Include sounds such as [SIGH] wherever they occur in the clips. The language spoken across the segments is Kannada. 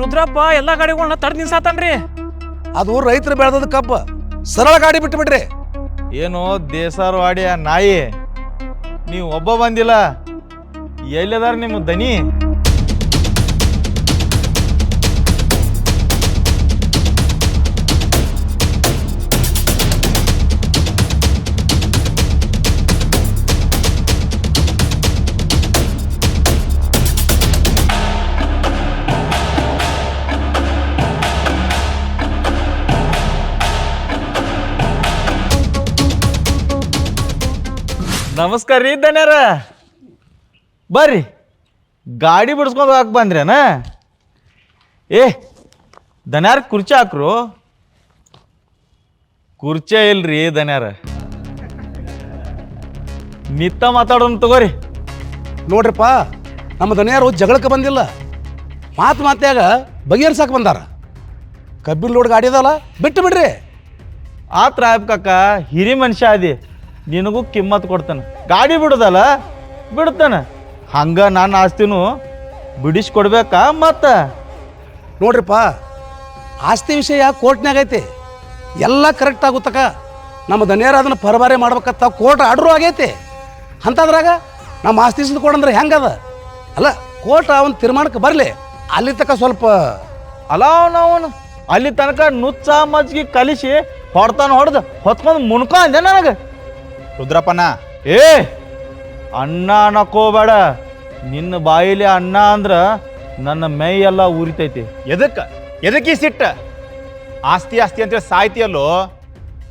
ರುದ್ರಪ್ಪ ಎಲ್ಲಾ ಗಾಡಿಗಳನ್ನ ತಡ ನಿಲ್ಸಾತನ್ರಿ. ಅದು ರೈತರು ಬೆಳೆದದ ಕಬ್ಬ. ಸರಳ ಗಾಡಿ ಬಿಟ್ಟು ಬಿಡ್ರಿ ಏನು ದೇಸಾರವಾಡಿಯ ನಾಯಿ. ನೀವು ಒಬ್ಬ ಬಂದಿಲ್ಲ. ಎಲ್ಲದಾರ ನಿಮ್ಮ ದನಿ? ನಮಸ್ಕಾರ ರೀ ದನ್ಯಾರ. ಬರ್ರಿ. ಗಾಡಿ ಬಿಡಿಸ್ಕೊಂಡು ಹಾಕಿ ಬಂದ್ರೇನ? ಏ ದನ್ಯಾರ ಕುರ್ಚಿ ಹಾಕ್ರು. ಕುರ್ಚೆ ಇಲ್ರಿ ದನ್ಯಾರ. ನಿತ್ತ ಮಾತಾಡೋಣ ತಗೋರಿ. ನೋಡ್ರಿಪ್ಪ ನಮ್ಮ ದನಿಯಾರು ಜಗಳಕ್ಕೆ ಬಂದಿಲ್ಲ. ಮಾತು ಮಾತ್ಯಾಗ ಬಗೆಹರಿಸಾಕ ಬಂದಾರ. ಕಬ್ಬಿನ ಲೋಡ್ ಗಾಡಿ ಅದಲ್ಲ ಬಿಟ್ಟು ಬಿಡ್ರಿ. ಆತ್ರ ಕಾಕ ಹಿರಿ ಮನುಷ್ಯ ಅದಿ ನಿನಗೂ ಕಿಮ್ಮತ್ ಕೊಡ್ತಾನೆ. ಗಾಡಿ ಬಿಡುದಲ್ಲ ಬಿಡ್ತಾನೆ. ಹಂಗೆ ನನ್ನ ಆಸ್ತಿನೂ ಬಿಡಿಸ್ಕೊಡ್ಬೇಕಾ ಮತ್ತ? ನೋಡ್ರಿಪ್ಪ ಆಸ್ತಿ ವಿಷಯ ಕೋರ್ಟ್ನಾಗ ಐತಿ. ಎಲ್ಲ ಕರೆಕ್ಟ್ ಆಗುತ್ತಕ ನಮ್ಮ ದನಿಯರ ಅದನ್ನು ಪರಬಾರೆ ಮಾಡ್ಬೇಕಂತ ಕೋರ್ಟ್ ಆರ್ಡ್ರು ಆಗೈತಿ. ಅಂಥದ್ರಾಗ ನಮ್ಮ ಆಸ್ತಿ ಸಿದ್ದು ಕೊಡಂದ್ರೆ ಹೆಂಗದ? ಅಲ್ಲ ಕೋರ್ಟ್ ಅವನ ತೀರ್ಮಾನಕ್ಕೆ ಬರಲಿ. ಅಲ್ಲಿ ತಕ ಸ್ವಲ್ಪ ಅಲ್ಲ ಅವನು ಅಲ್ಲಿ ತನಕ ನುಚ್ಚ ಮಜ್ಜಿಗೆ ಕಲಿಸಿ ಹೊಡ್ತಾನ ಹೊಡೆದು ಹೊತ್ಕೊಂಡು ಮುನ್ಕ ಅಂದೆ ನನಗೆ. ರುದ್ರಪ್ಪನ. ಏ ಅಣ್ಣ ಅನ್ನಕೋಬೇಡ ನಿನ್ನ ಬಾಯಿಲಿ ಅಣ್ಣ ಅಂದ್ರ ನನ್ನ ಮೈ ಎಲ್ಲ ಉರಿತೈತಿ. ಎದಕ್ಕ? ಎದಕ್ಕೆ ಸಿಟ್ಟ? ಆಸ್ತಿ ಆಸ್ತಿ ಅಂತೇಳಿ ಸಾಯ್ತಿಯಲ್ಲೋ?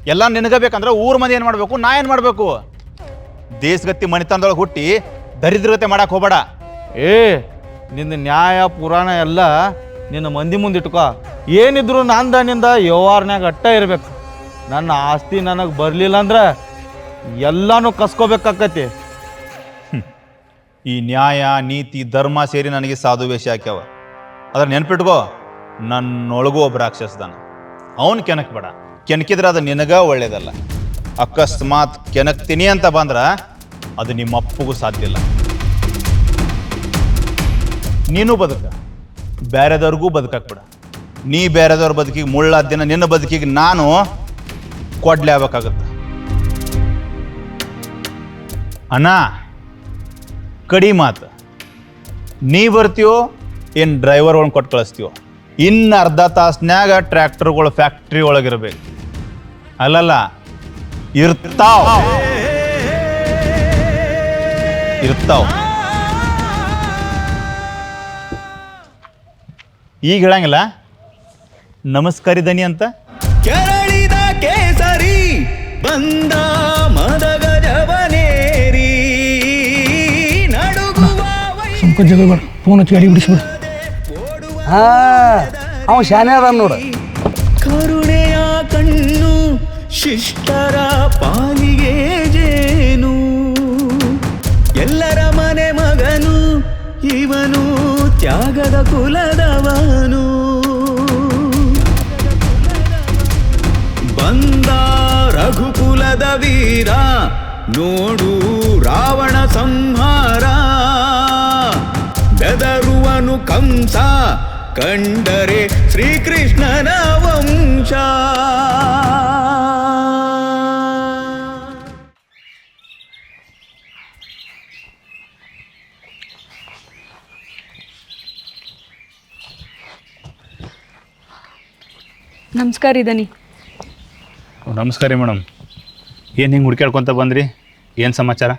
ಎಲ್ಲ ನಿನಗಬೇಕಂದ್ರೆ ಊರ್ ಮಂದಿ ಏನು ಮಾಡಬೇಕು? ನಾ ಏನು ಮಾಡಬೇಕು? ದೇಶಗತಿ ಮಣಿತನದೊಳಗೆ ಹುಟ್ಟಿ ದರಿದ್ರಗತೆ ಮಾಡಕ್ಕೆ ಹೋಗಬೇಡ. ಏ ನಿನ್ನ ನ್ಯಾಯ ಪುರಾಣ ಎಲ್ಲ ನಿನ್ನ ಮಂದಿ ಮುಂದೆ ಇಟ್ಕೋ. ಏನಿದ್ರು ನಂದ ನಿಂದ ವ್ಯವಹಾರನ್ಯಾಗ ಅಟ್ಟ ಇರಬೇಕು. ನನ್ನ ಆಸ್ತಿ ನನಗೆ ಬರಲಿಲ್ಲ ಅಂದ್ರೆ ಎಲ್ಲಾನು ಕಸ್ಕೋಬೇಕಾಕತಿ. ಈ ನ್ಯಾಯ, ನೀತಿ, ಧರ್ಮ ಸೇರಿ ನನಗೆ ಸಾಧು ವೇಷ ಹಾಕ್ಯಾವ. ಅದ್ರ ನೆನ್ಪಿಟ್ಕೋ, ನನ್ನೊಳಗೂ ಒಬ್ಬ ರಾಕ್ಷಸದಾನ. ಅವನು ಕೆನಕ್ಬೇಡ ಕೆಣಕಿದ್ರೆ ಅದು ನಿನಗ ಒಳ್ಳೇದಲ್ಲ. ಅಕಸ್ಮಾತ್ ಕೆನಕ್ತೀನಿ ಅಂತ ಬಂದ್ರ ಅದು ನಿಮ್ಮ ಅಪ್ಪಗೂ ಸಾಧ್ಯ ಇಲ್ಲ. ನೀನು ಬದುಕ. ಬೇರೆದವ್ರಿಗೂ ಬದುಕಾಕ್ಬಿಡ. ನೀ ಬೇರೆದವ್ರ ಬದುಕಿಗೆ ಮುಳ್ಳಾದ ದಿನ ನಿನ್ನ ಬದುಕಿಗೆ ನಾನು ಕೊಡ್ಲೇ ಆಗ್ಬೇಕಾಗತ್ತೆ. ಅಣ್ಣ, ಕಡಿ ಮಾತು. ನೀ ಬರ್ತೀವೋ ಏನು ಡ್ರೈವರ್ ಒಳಗೆ ಕೊಟ್ಟು ಕಳಿಸ್ತೀವೋ ಇನ್ನು ಅರ್ಧ ತಾಸ್ನ್ಯಾಗ ಟ್ರ್ಯಾಕ್ಟರ್ಗಳು ಫ್ಯಾಕ್ಟ್ರಿ ಒಳಗಿರ್ಬೇಕು. ಅಲ್ಲಲ್ಲ, ಇರ್ತಾವ. ಇರ್ತಾವ. ಈಗ ಹೇಳಂಗಿಲ್ಲ? ನಮಸ್ಕಾರಿದನಿ ಅಂತ. ಕೆರಳಿದ ಕೇಸರಿ ಬಂದ ಜಗಬೇಡ ಫೋನ್ ಹಚ್ಚಿ ಗಾಡಿ ಬಿಡಿಸ್ಬಿಡು. ಹಾ ಅವ ಶಾನೆ ಅದ ನೋಡು. ಕರುಣೆಯ ಕಣ್ಣು ಶಿಷ್ಟರ ಪಾಲಿಗೆ ಜೇನು. ಎಲ್ಲರ ಮನೆ ಮಗನು ಇವನು ತ್ಯಾಗದ ಕುಲದವನು. ಬಂದ ರಘುಕುಲದ ವೀರ ನೋಡು ರಾವಣ ಸಂಹಾರ. ಬೆದರುವನು ಕಂಸ ಕಂಡರೆ ಶ್ರೀಕೃಷ್ಣನ ವಂಶ ನಮಸ್ಕಾರ ಇದನಿ. ನಮಸ್ಕಾರ ರೀ ಮೇಡಮ್. ಏನು ಹಿಂಗೆ ಹುಡ್ಕ್ಯಾಡ್ಕೊತ ಬಂದ್ರಿ? ಏನು ಸಮಾಚಾರ?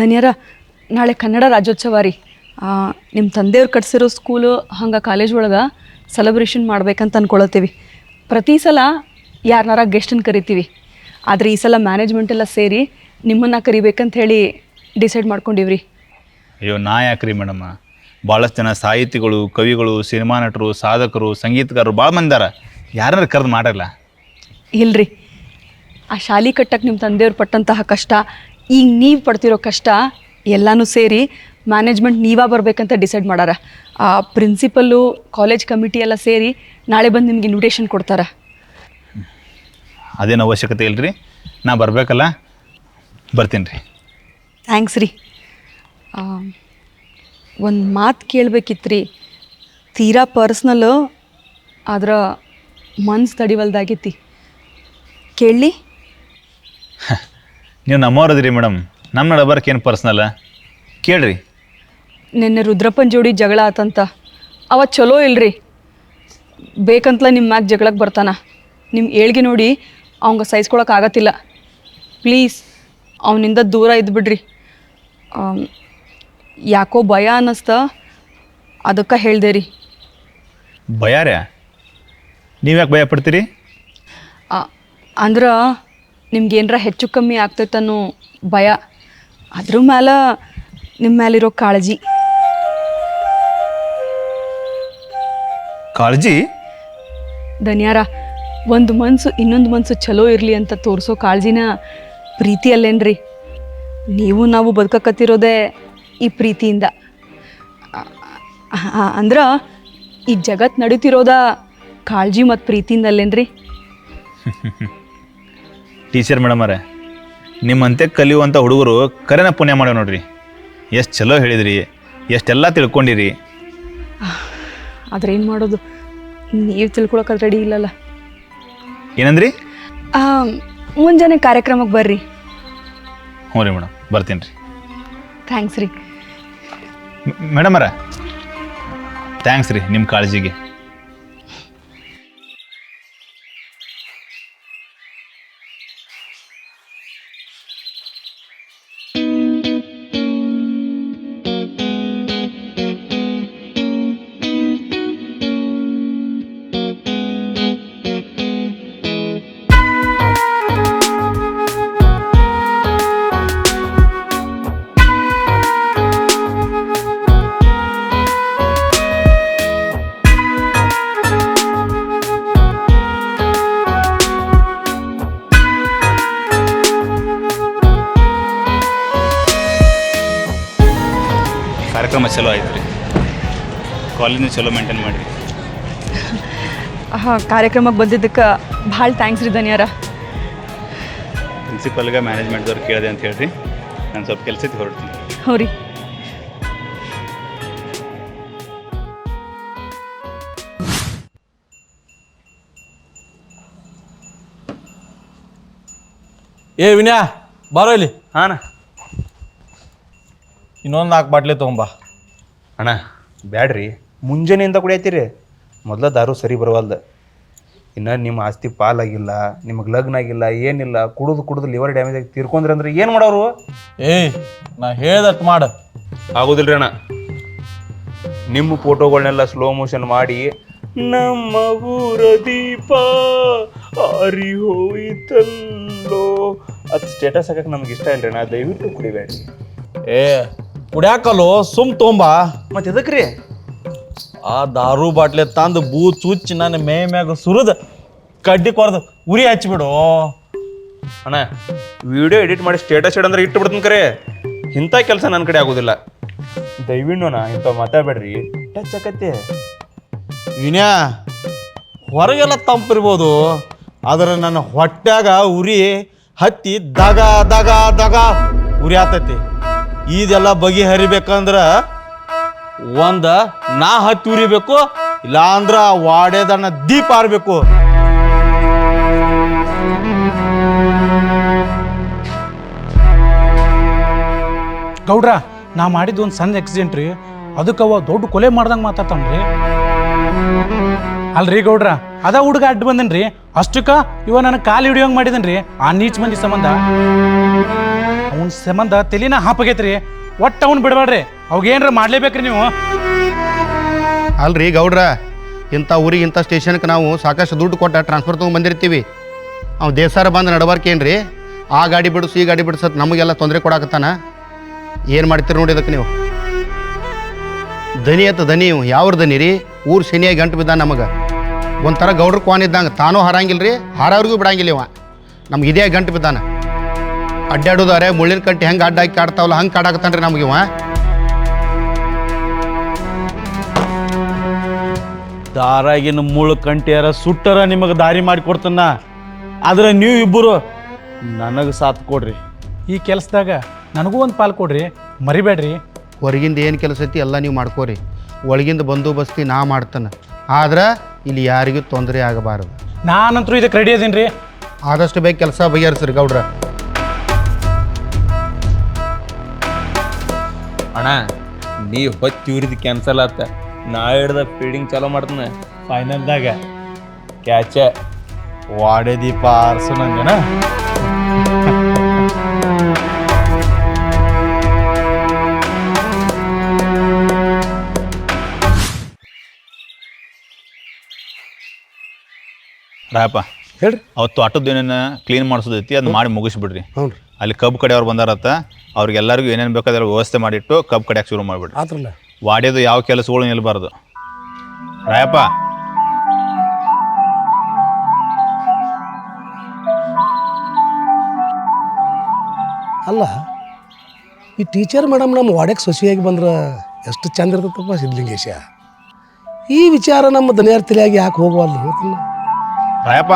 ಧನ್ಯರ ನಾಳೆ ಕನ್ನಡ ರಾಜ್ಯೋತ್ಸವ ರೀ. ನಿಮ್ಮ ತಂದೆಯವ್ರು ಕಟ್ಸಿರೋ ಸ್ಕೂಲು ಹಂಗೆ ಕಾಲೇಜ್ ಒಳಗೆ ಸೆಲೆಬ್ರೇಷನ್ ಮಾಡ್ಬೇಕಂತ ಅನ್ಕೊಳತ್ತೀವಿ. ಪ್ರತಿ ಸಲ ಯಾರನ್ನಾರ ಗೆಸ್ಟನ್ನು ಕರಿತೀವಿ. ಆದರೆ ಈ ಸಲ ಮ್ಯಾನೇಜ್ಮೆಂಟ್ ಎಲ್ಲ ಸೇರಿ ನಿಮ್ಮನ್ನು ಕರಿಬೇಕಂತ ಹೇಳಿ ಡಿಸೈಡ್ ಮಾಡ್ಕೊಂಡಿವ್ರಿ. ಅಯ್ಯೋ ನಾ ಯಾಕ್ರಿ ಮೇಡಮ್ಮ ಭಾಳಷ್ಟು ಜನ ಸಾಹಿತಿಗಳು ಕವಿಗಳು ಸಿನಿಮಾ ನಟರು ಸಾಧಕರು ಸಂಗೀತಗಾರರು ಭಾಳ ಮಂದಾರ ಯಾರು ಕರೆದು ಮಾಡಲ್ಲ ಇಲ್ರಿ. ಆ ಶಾಲಿ ಕಟ್ಟಕ್ಕೆ ನಿಮ್ಮ ತಂದೆಯವ್ರು ಪಟ್ಟಂತಹ ಕಷ್ಟ ಈಗ ನೀವು ಪಡ್ತಿರೋ ಕಷ್ಟ ಎಲ್ಲನೂ ಸೇರಿ ಮ್ಯಾನೇಜ್ಮೆಂಟ್ ನೀವಾ ಬರಬೇಕಂತ ಡಿಸೈಡ್ ಮಾಡಾರ. ಆ ಪ್ರಿನ್ಸಿಪಲ್ಲು ಕಾಲೇಜ್ ಕಮಿಟಿ ಎಲ್ಲ ಸೇರಿ ನಾಳೆ ಬಂದು ನಿಮ್ಗೆ ಇನ್ವಿಟೇಷನ್ ಕೊಡ್ತಾರ. ಅದೇನು ಅವಶ್ಯಕತೆ ಇಲ್ರಿ? ನಾ ಬರಬೇಕಲ್ಲ ಬರ್ತೀನಿ ರೀ. ಥ್ಯಾಂಕ್ಸ್ ರೀ. ಒಂದು ಮಾತು ಕೇಳಬೇಕಿತ್ತು ರೀ ತೀರಾ ಪರ್ಸ್ನಲ್ ಅದರ ಮನ್ಸು ತಡಿವಲ್ದಾಗೈತಿ ಕೇಳಲಿ? [LAUGHS] ನೀವು ನಮ್ಮವ್ರದ್ರಿ ಮೇಡಮ್ ನಮ್ಮ ಏನು ಪರ್ಸ್ನಲ್ಲ ಕೇಳ್ರಿ. ನಿನ್ನೆ ರುದ್ರಪ್ಪನ ಜೋಡಿ ಜಗಳ ಆತಂತ. ಅವ ಚಲೋ ಇಲ್ರಿ. ಬೇಕಂತಲ ನಿಮ್ಮ ಮ್ಯಾಗ ಜಗಳಕ್ಕೆ ಬರ್ತಾನ. ನಿಮ್ಮ ಏಳ್ಗೆ ನೋಡಿ ಅವಂಗ ಸಹಿಸ್ಕೊಳಕ್ಕೆ ಆಗತ್ತಿಲ್ಲ. ಪ್ಲೀಸ್ ಅವನಿಂದ ದೂರ ಇದ್ಬಿಡ್ರಿ. ಯಾಕೋ ಭಯ ಅನ್ನಿಸ್ತ. ಅದಕ್ಕೆ ಹೇಳಿದೆ ರೀ. ಭಯಾರ್ಯಾ ನೀವು ಯಾಕೆ ಭಯ ಪಡ್ತೀರಿ? ಅಂದ್ರೆ ನಿಮ್ಗೇನರ ಹೆಚ್ಚು ಕಮ್ಮಿ ಆಗ್ತೈತನ್ನೋ ಭಯ. ಅದ್ರ ಮ್ಯಾಲ ನಿಮ್ಮ ಮ್ಯಾಲಿರೋ ಕಾಳಜಿ. ಕಾಳಜಿ? ಧನ್ಯಾರ ಒಂದು ಮನಸ್ಸು ಇನ್ನೊಂದು ಮನಸ್ಸು ಚಲೋ ಇರಲಿ ಅಂತ ತೋರಿಸೋ ಕಾಳಜಿನ ಪ್ರೀತಿ ಅಲ್ಲೇನ್ರಿ? ನೀವು ನಾವು ಬದುಕಕತ್ತಿರೋದೇ ಈ ಪ್ರೀತಿಯಿಂದ. ಅಂದ್ರೆ ಈ ಜಗತ್ತು ನಡೀತಿರೋದ ಕಾಳಜಿ ಮತ್ತು ಪ್ರೀತಿಯಿಂದ ಅಲ್ಲೇನ್ರಿ? [LAUGHS] ಟೀಚರ್ ಅರೆ ನಿಮ್ಮಂತೆ ಕಲಿಯುವಂಥ ಹುಡುಗರು ಕರೆನ ಪುಣ್ಯ ಮಾಡ್ಯಾವ ನೋಡ್ರಿ. ಎಷ್ಟು ಚಲೋ ಹೇಳಿದ್ರಿ ಎಷ್ಟೆಲ್ಲ ತಿಳ್ಕೊಂಡಿರಿ. ಆದ್ರೆ ಏನು ಮಾಡೋದು? ನೀವು ತಿಳ್ಕೊಳಕ್ಕೆ ರೆಡಿ ಇಲ್ಲಲ್ಲ. ಏನಂದ್ರಿ? ಮುಂಜಾನೆ ಕಾರ್ಯಕ್ರಮಕ್ಕೆ ಬರ್ರಿ. ಹ್ಞೂ ರೀ ಮೇಡಮ್ ಬರ್ತೀನಿ ರೀ. ಥ್ಯಾಂಕ್ಸ್ ರೀ. ಮೇಡಮರ ಥ್ಯಾಂಕ್ಸ್ ರೀ ನಿಮ್ಮ ಕಾಳಜಿಗೆ. ಕಾಲೇಜ್ನ ಚಲೋ ಮೇಂಟೈನ್ ಮಾಡಿರಿ. ಹಾಂ ಕಾರ್ಯಕ್ರಮಕ್ಕೆ ಬಂದಿದ್ದಕ್ಕೆ ಭಾಳ ಥ್ಯಾಂಕ್ಸ್ ರೀ ಧನ್ಯಾರ. ಪ್ರಿನ್ಸಿಪಲ್ಗೆ ಮ್ಯಾನೇಜ್ಮೆಂಟ್ದವ್ರು ಕೇಳಿದೆ ಅಂತ ಹೇಳ್ರಿ. ನಾನು ಸ್ವಲ್ಪ ಕೆಲಸಕ್ಕೆ ಹೊರಡ್ತೀನಿ. ಹೌರಿ ರೀ. ಏ ವಿನಯ ಬಾರೋ ಇಲ್ಲಿ. ಹಾಂ ಇನ್ನೊಂದು ನಾಲ್ಕು ಬಾಟ್ಲಿ ತೊಗೊಂಬಾ ಅಣ್ಣ ಬ್ಯಾಡ್ರಿ. ಮುಂಜಾನೆಯಿಂದ ಕುಡಿಯತ್ತೀರಿ? ಮೊದಲ ದಾರು ಸರಿ ಬರವಲ್ದು. ಇನ್ನು ನಿಮ್ಮ ಆಸ್ತಿ ಪಾಲಾಗಿಲ್ಲ ನಿಮಗೆ ಲಗ್ನ ಆಗಿಲ್ಲ ಏನಿಲ್ಲ ಕುಡಿದು ಕುಡಿದು ಲಿವರ್ ಡ್ಯಾಮೇಜ್ ಆಗಿ ತೀರ್ಕೊಂಡ್ರಿ ಅಂದ್ರೆ ಏನು ಮಾಡೋರು? ಏಯ್ ನಾ ಹೇಳ್ದಟ್ಟು ಮಾಡ. ಆಗೋದಿಲ್ರಿ ಅಣ್ಣ. ನಿಮ್ಮ ಫೋಟೋಗಳನ್ನೆಲ್ಲ ಸ್ಲೋ ಮೋಷನ್ ಮಾಡಿ ನಮ್ಮ ಊರ ದೀಪ ಆರಿ ಹೋಯ್ತಲ್ಲೋ ಅದು ಸ್ಟೇಟಸ್ ಹಾಕಕ್ಕೆ ನಮ್ಗೆ ಇಷ್ಟ ಇಲ್ರಿ ಅಣ್ಣ ದಯವಿಟ್ಟು ಕುಡಿಬೇಡ್ರಿ. ಏ ಕುಡ್ಯಾಕಲ್ಲೋ ಸುಮ್ ತೊಂಬಾ. ಮತ್ತೆ ಎದಕ್ಕೆ ರೀ ಆ ದಾರು ಬಾಟ್ಲೆ ತಂದು ಬೂ ಚುಚ್ಚ ನನ್ನ ಮೇ ಮ್ಯಾಗ ಸುರಿದ ಕಡ್ಡಿ ಕೊರ್ದು ಉರಿ ಹಚ್ಬಿಡು. ಅಣ್ಣ, ವಿಡಿಯೋ ಎಡಿಟ್ ಮಾಡಿ ಸ್ಟೇಟಸ್ ಇಡಂದ್ರೆ ಇಟ್ಟು ಕರೆ. ಇಂಥ ಕೆಲಸ ನನ್ನ ಕಡೆ ಆಗೋದಿಲ್ಲ. ದಯವಿಟ್ಟು ನಾ ಇಂಥ ಮಾತಾಡ್ಬೇಡ್ರಿ ಟಚ್ ಆಕತ್ತೆ. ವಿನ್ಯಾ, ಹೊರಗೆಲ್ಲ ತಂಪಿರ್ಬೋದು. ಆದ್ರೆ ನನ್ನ ಹೊಟ್ಟ್ಯಾಗ ಉರಿ ಹತ್ತಿ ದಗ ದಗ ದಗ ಉರಿ ಆತೈತಿ. ಇದೆಲ್ಲ ಬಗೆಹರಿಬೇಕಂದ್ರ ಒಂದ ನಾ ಹತ್ತಿ ಉರಿಬೇಕು ಇಲ್ಲ ಅಂದ್ರ ವಾಡ್ಯದನ್ನ ದೀಪ ಆರ್ಬೇಕು ಗೌಡ್ರ, ನಾ ಮಾಡಿದ್ದು ಒಂದು ಸಣ್ಣ ಆಕ್ಸಿಡೆಂಟ್ ರೀ. ಅದಕ್ಕೆ ದೊಡ್ಡ ಕೊಲೆ ಮಾಡ್ದಂಗೆ ಮಾತಾಡ್ತಾನ್ರಿ. ಅಲ್ರಿ ಗೌಡ್ರ, ಅದ ಹುಡುಗ ಅಡ್ಡ ಬಂದನ್ರಿ. ಅಷ್ಟಕ್ಕ ಇವ ನನಗೆ ಕಾಲು ಹಿಡಿಯೋಂಗ್ ಮಾಡಿದನ್ರಿ. ಆ ನೀಚ್ ಮಂದಿ ಸಂಬಂಧ. ಅವನ ಸಂಬಂಧ ತಲೆನ ಹಾಪಾಗೈತ್ರಿ. ಒಟ್ಟು ಅವ್ನು ಬಿಡಬೇಡ್ರಿ. ಅವಾಗೇನ್ರ ಮಾಡ್ಲೇಬೇಕ್ರಿ ನೀವು. ಅಲ್ರಿ ಗೌಡ್ರ, ಇಂಥ ಊರಿಗೆ ಇಂಥ ಸ್ಟೇಷನ್ಗೆ ನಾವು ಸಾಕಷ್ಟು ದುಡ್ಡು ಕೊಟ್ಟ ಟ್ರಾನ್ಸ್ಫರ್ ತೊಗೊಂಡು ಬಂದಿರ್ತೀವಿ. ಅವ್ನು ದೇಸಾರ ಬಂದು ನಡಬಾರ್ಕೇನ್ರಿ ಆ ಗಾಡಿ ಬಿಡಿಸು, ಈ ಗಾಡಿ ಬಿಡಿಸತ್ ನಮಗೆಲ್ಲ ತೊಂದರೆ ಕೊಡಾಕತ್ತಾನ? ಏನು ಮಾಡ್ತೀರಿ ನೋಡಿ ಅದಕ್ಕೆ ನೀವು? ದನಿ ಅತ್ತ ದನಿ ಯಾವ್ರ ದನಿ ರೀ? ಊರು ಶನಿಯಾಗಿ ಗಂಟು ಬಿದ್ದ ನಮಗೆ. ಒಂಥರ ಗೌಡ್ರ ಕ್ವಾನ್ ಇದ್ದಂಗೆ ತಾನೂ ಹಾರಂಗಿಲ್ಲ ರೀ ಹಾರವ್ರಿಗೂ ಬಿಡಂಗಿಲ್ಲ ಇವ. ನಮ್ಗೆ ಇದೇ ಗಂಟು ಬಿದ್ದಾನ. ಅಡ್ಡಾಡೋದಾರೆ ಮುಳ್ಳಿನ ಕಟ್ಟಿ ಹೆಂಗೆ ಅಡ್ಡ ಹಾಕಿ ಕಾಡ್ತಾವಲ್ಲ ಹಂಗೆ ಕಾಡಾಕತ್ತಾನ್ರಿ ನಮ್ಗೆ ಇವ. ದಾರಾಗಿನ ಮುಳ್ಳು ಕಂಟಿಯಾರ ಸುಟ್ಟರ ನಿಮಗೆ ದಾರಿ ಮಾಡಿಕೊಡ್ತನ ಆದ್ರೆ ನೀವು ಇಬ್ಬರು ನನಗೆ ಸಾಥ್ ಕೊಡ್ರಿ. ಈ ಕೆಲಸದಾಗ ನನಗೂ ಒಂದು ಪಾಲು ಕೊಡ್ರಿ ಮರಿಬೇಡ್ರಿ. ಹೊರಗಿಂದ ಏನು ಕೆಲಸ ಐತಿ ಎಲ್ಲ ನೀವು ಮಾಡ್ಕೋರಿ. ಒಳಗಿಂದ ಬಂದೋಬಸ್ತಿ ನಾ ಮಾಡ್ತಾನೆ. ಆದ್ರೆ ಇಲ್ಲಿ ಯಾರಿಗೂ ತೊಂದರೆ ಆಗಬಾರದು. ನಾನಂತರೂ ಇದಕ್ಕೆ ರೆಡಿ ಅದೀನಿ ರೀ ಆದಷ್ಟು ಬೇಗ ಕೆಲಸ ಬಗೆಹರಿಸ್ರಿ ಗೌಡ್ರ. ಅಣ್ಣ ನೀ ಹೊತ್ತಿ ಉರಿದು ಕ್ಯಾನ್ಸಲ್ ಆತ. ನಾ ಹಿಡ್ದ ಫೀಲ್ಡಿಂಗ್ ಚಾಲೂ ಮಾಡ್ತಾನೆ. ಫೈನಲ್ದಾಗ ಕ್ಯಾಚ ವಾಡೆ ದೀಪ ಆರ್ಸು ನಂಜನ ರಾಯಪ್ಪ ಹೇಳ್ರಿ. ಅವತ್ತು ಆಟೋದ ಏನೇನ ಕ್ಲೀನ್ ಮಾಡಿಸೋದೈತಿ ಅದು ಮಾಡಿ ಮುಗಿಸ್ಬಿಡ್ರಿ. ಹ್ಞೂ ರೀ ಅಲ್ಲಿ ಕಬ್ಬು ಕಡೆಯವ್ರು ಬಂದಾರತ್ತ ಅವ್ರಿಗೆಲ್ಲರಿಗೂ ಏನೇನು ಬೇಕಾದ್ರೆ ವ್ಯವಸ್ಥೆ ಮಾಡಿಟ್ಟು ಕಬ್ಬು ಕಡೆಯಕ್ಕೆ ಶುರು ಮಾಡಿಬಿಡ್ರಿ ಆತ್ರಲ್ಲ? ವಾಡ್ಯದು ಯಾವ ಕೆಲಸಗಳು ನಿಲ್ಬಾರ್ದು. ರಾಯಪ್ಪ. ಅಲ್ಲ ಈ ಟೀಚರ್ ಮೇಡಮ್ ನಮ್ಮ ವಾಡ್ಯಕ್ಕೆ ಸೊಸಿಯಾಗಿ ಬಂದ್ರೆ ಎಷ್ಟು ಚಂದ ಇರ್ತದಪ್ಪ ಸಿದ್ಧಲಿಂಗೇಶ. ಈ ವಿಚಾರ ನಮ್ಮ ದನಿಯಾರ ತಲೆಯಾಗಿ ಯಾಕೆ ಹೋಗುವಲ್ಲ ಹೋಗ್ತೀನಿ ರಾಯಪ್ಪ.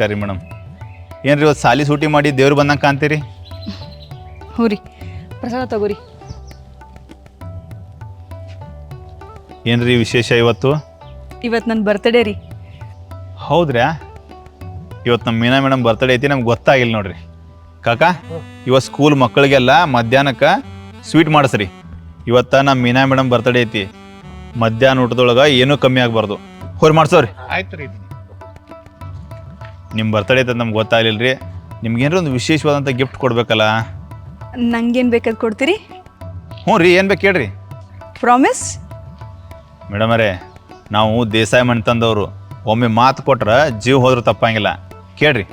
ನಮಸ್ಕಾರ ರೀ ಮೇಡಮ್. ಏನ್ರಿ ಇವತ್ತು ಸಾಲಿ ಸೂಟಿ ಮಾಡಿ ದೇವ್ರು ಬಂದಂಗೆ ಕಾಣ್ತೀರಿ? ಹ್ಞೂ ರೀ. ಪ್ರಸಾದ ತಗೋರಿ. ಏನ್ರಿ ವಿಶೇಷ ಇವತ್ತು? ಇವತ್ತು ನನ್ನ ಬರ್ತಡೇ ರೀ. ಹೌದ್ರ್ಯಾ? ಇವತ್ತು ನಮ್ಮ ಮೀನಾ ಮೇಡಮ್ ಬರ್ತಡೇ ಐತಿ ನಮ್ಗೆ ಗೊತ್ತಾಗಿಲ್ಲ ನೋಡ್ರಿ. ಕಾಕ ಇವತ್ತು ಸ್ಕೂಲ್ ಮಕ್ಕಳಿಗೆಲ್ಲ ಮಧ್ಯಾಹ್ನಕ್ಕೆ ಸ್ವೀಟ್ ಮಾಡಿಸ್ರಿ. ಇವತ್ತ ನಮ್ಮ ಮೀನಾ ಮೇಡಮ್ ಬರ್ತಡೇ ಐತಿ. ಮಧ್ಯಾಹ್ನ ಊಟದೊಳಗೆ ಏನೂ ಕಮ್ಮಿ ಆಗಬಾರ್ದು. ಹೋರಿ ಮಾಡ್ಸೋರಿ. ಆಯ್ತು ರೀ ನಿಮ್ಮ ಬರ್ತಡೇ ಅಂತ ನಮ್ಗೆ ಗೊತ್ತಾಗಲಿಲ್ಲ ರೀ ನಿಮ್ಗೇನಾರ ಒಂದು ವಿಶೇಷವಾದಂಥ ಗಿಫ್ಟ್ ಕೊಡಬೇಕಲ್ಲ? ನಂಗೇನು ಬೇಕಾದ್ ಕೊಡ್ತೀರಿ? ಹ್ಞೂ ರೀ ಏನು ಬೇಕು ಹೇಳ್ರಿ. ಪ್ರಾಮಿಸ್ ಮೇಡಮರೇ ನಾವು ದೇಸಾಯಿ ಮನೆ ತಂದವರು. ಒಮ್ಮೆ ಮಾತು ಕೊಟ್ರೆ ಜೀವ ಹೋದ್ರೆ ತಪ್ಪಂಗಿಲ್ಲ. ಕೇಳ್ರಿ.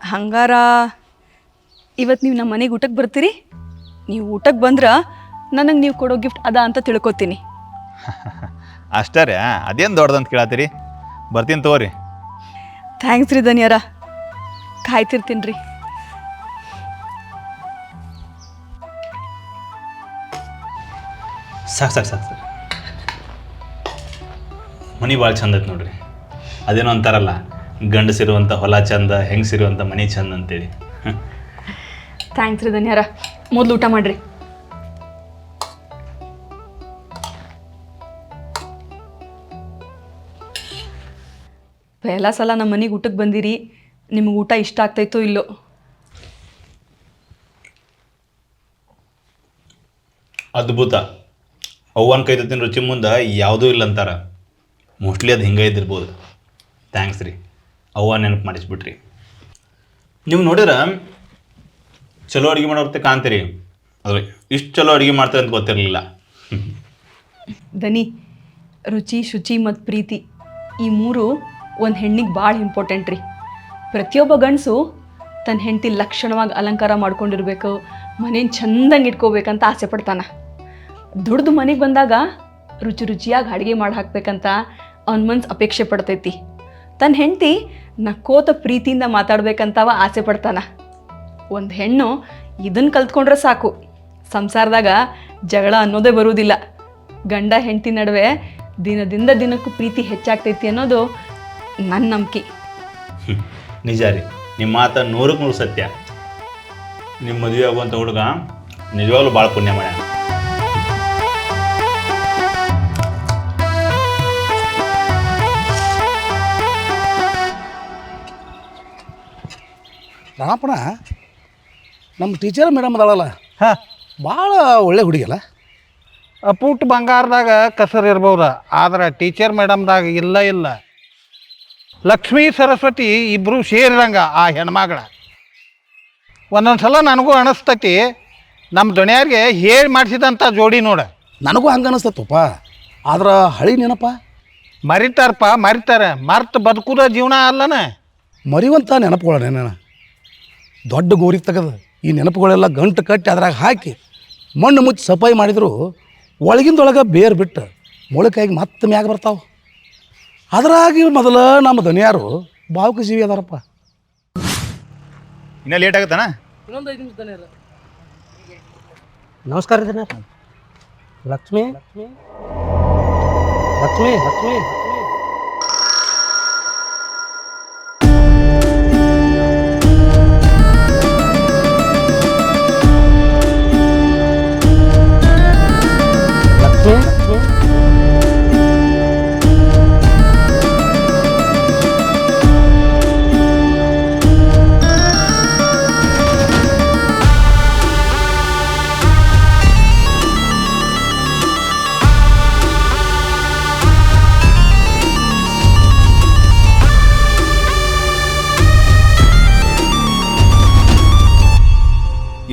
ಹಂಗಾರ ಇವತ್ತು ನೀವು ನಮ್ಮ ಮನೆಗೆ ಊಟಕ್ಕೆ ಬರ್ತೀರಿ? ನೀವು ಊಟಕ್ಕೆ ಬಂದ್ರೆ ನನಗೆ ನೀವು ಕೊಡೋ ಗಿಫ್ಟ್ ಅದ ಅಂತ ತಿಳ್ಕೊತೀನಿ. [LAUGHS] ಅಷ್ಟೇ ರೀ ಅದೇನು ದೊಡ್ಡದಂತ ಕೇಳತ್ತೀರಿ ಬರ್ತೀನಿ ತಗೋರಿ. ಥ್ಯಾಂಕ್ಸ್ ರೀ ಧನ್ಯಾರ. ಕಾಯ್ತಿರ್ತೀನಿ ರೀ ಸಾಕು ಸಾಕು ಸಾಕು. ಸರ್ ಮನೆ ಭಾಳ ಚಂದ ಐತೆ ನೋಡ್ರಿ. ಅದೇನೋ ಅಂತಾರಲ್ಲ ಗಂಡಸಿರುವಂಥ ಹೊಲ ಚಂದ ಹೆಂಗಸಿರುವಂಥ ಮನೆ ಚಂದ ಅಂತೇಳಿ. ಥ್ಯಾಂಕ್ಸ್ ರೀ ಧನ್ಯಾರ. ಮೊದಲು ಊಟ ಮಾಡಿರಿ. ಪೆಹಲ ಸಲ ನಮ್ಮ ಮನೆಗೆ ಊಟಕ್ಕೆ ಬಂದಿರಿ ನಿಮಗೆ ಊಟ ಇಷ್ಟ ಆಗ್ತೈತೋ ಇಲ್ಲೋ? ಅದ್ಭುತ. ಅವ್ವನ ಕೈ ತಿನ್ನ ರುಚಿ ಮುಂದೆ ಯಾವುದೂ ಇಲ್ಲ ಅಂತಾರ. ಮೋಸ್ಟ್ಲಿ ಅದು ಹಿಂಗೆ ಇದ್ದಿರ್ಬೋದು. ಥ್ಯಾಂಕ್ಸ್ ರೀ. ಅವ್ವ ನೆನಪು ಮಾಡಿಸ್ಬಿಟ್ರಿ. ನೀವು ನೋಡಿರ ಚಲೋ ಅಡುಗೆ ಮಾಡೋರ್ತೆ ಕಾಣ್ತೀರಿ. ಅದು ಇಷ್ಟು ಚಲೋ ಅಡುಗೆ ಮಾಡ್ತಾರೆ ಅಂತ ಗೊತ್ತಿರಲಿಲ್ಲ. ದನಿ ರುಚಿ ಶುಚಿ ಮತ್ತು ಪ್ರೀತಿ ಈ ಮೂರು ಒಂದು ಹೆಣ್ಣಿಗೆ ಭಾಳ ಇಂಪಾರ್ಟೆಂಟ್ ರೀ. ಪ್ರತಿಯೊಬ್ಬ ಗಂಡಸು ತನ್ನ ಹೆಂಡತಿ ಲಕ್ಷಣವಾಗಿ ಅಲಂಕಾರ ಮಾಡ್ಕೊಂಡಿರ್ಬೇಕು, ಮನೇನ ಚಂದಂಗೆ ಇಟ್ಕೋಬೇಕಂತ ಆಸೆ ಪಡ್ತಾನೆ. ದುಡ್ದು ಮನೆಗೆ ಬಂದಾಗ ರುಚಿ ರುಚಿಯಾಗಿ ಅಡುಗೆ ಮಾಡಿ ಹಾಕ್ಬೇಕಂತ ಅವನ ಮನ್ಸು ಅಪೇಕ್ಷೆ ಪಡ್ತೈತಿ. ತನ್ನ ಹೆಂಡತಿ ನಕ್ಕೋತ ಪ್ರೀತಿಯಿಂದ ಮಾತಾಡ್ಬೇಕಂತವ ಆಸೆ ಪಡ್ತಾನೆ. ಒಂದು ಹೆಣ್ಣು ಇದನ್ನು ಕಲ್ತ್ಕೊಂಡ್ರೆ ಸಾಕು. ಸಂಸಾರದಾಗ ಜಗಳ ಅನ್ನೋದೇ ಬರುವುದಿಲ್ಲ ಗಂಡ ಹೆಂಡತಿ ನಡುವೆ ದಿನದಿಂದ ದಿನಕ್ಕೂ ಪ್ರೀತಿ ಹೆಚ್ಚಾಗ್ತೈತಿ ಅನ್ನೋದು ನನ್ನ ನಂಬಿಕೆ. ನಿಜ ರೀ ನಿಮ್ಮ ಮಾತು ನೂರಕ್ಕೆ ನೂರು ಸತ್ಯ. ನಿಮ್ಮ ಮದುವೆ ಆಗುವಂಥ ಹುಡುಗ ನಿಜವಾಗ್ಲೂ ಭಾಳ ಪುಣ್ಯ ಮಾಡ್ಯಾನ. ರಾಣಪ್ಪಣ ನಮ್ಮ ಟೀಚರ್ ಮೇಡಮ್ ಅದಾಳಲ್ಲ. ಹಾಂ. ಭಾಳ ಒಳ್ಳೆ ಹುಡುಗಿಯಲ್ಲ ಪುಟ್ಟ ಬಂಗಾರದಾಗ ಕಸರ್ ಇರ್ಬೋದ ಆದ್ರೆ ಟೀಚರ್ ಮೇಡಮ್ದಾಗ ಇಲ್ಲ ಇಲ್ಲ. ಲಕ್ಷ್ಮೀ ಸರಸ್ವತಿ ಇಬ್ಬರು ಸೇರಿದಂಗ ಆ ಹೆಣ್ಮಗಳ. ಒಂದೊಂದು ಸಲ ನನಗೂ ಅನಿಸ್ತತಿ ನಮ್ಮ ದೊಣ್ಯಾರಿಗೆ ಹೇಳಿ ಮಾಡಿಸಿದಂಥ ಜೋಡಿ ನೋಡ. ನನಗೂ ಹಂಗೆ ಅನಿಸ್ತತ್ತಪ್ಪ ಆದ್ರೆ ಹಳಿ ನೆನಪ? ಮರಿತಾರಪ್ಪ ಮರಿತಾರೆ ಮರ್ತು ಬದುಕುದ ಜೀವನ ಅಲ್ಲನ? ಮರಿವಂಥ ನೆನಪುಗಳ ನೆನ. ದೊಡ್ಡ ಗೋರಿಗೆ ತೆಗೆದು ಈ ನೆನಪುಗಳೆಲ್ಲ ಗಂಟು ಕಟ್ಟಿ ಅದ್ರಾಗ ಹಾಕಿ ಮಣ್ಣು ಮುಚ್ಚಿ ಸಫಾಯಿ ಮಾಡಿದ್ರು ಒಳಗಿಂದೊಳಗೆ ಬೇರು ಬಿಟ್ಟು ಮೊಳಕಾಗಿ ಮತ್ತೆ ಮ್ಯಾಗ ಬರ್ತಾವೆ. ಅದ್ರಾಗಿ ಮೊದಲು ನಮ್ಮ ದನಿಯಾರು ಭಾವುಕ ಜೀವಿ ಅದಾರಪ್ಪ. ಇನ್ನೂ ಲೇಟ್ ಆಗುತ್ತಾನ? ಇನ್ನೊಂದು ಐದು ನಿಮಿಷ ನಮಸ್ಕಾರ ಲಕ್ಷ್ಮೀ ಲಕ್ಷ್ಮಿ ಲಕ್ಷ್ಮಿ. ಲಕ್ಷ್ಮಿ. ಲಕ್ಷ್ಮಿ.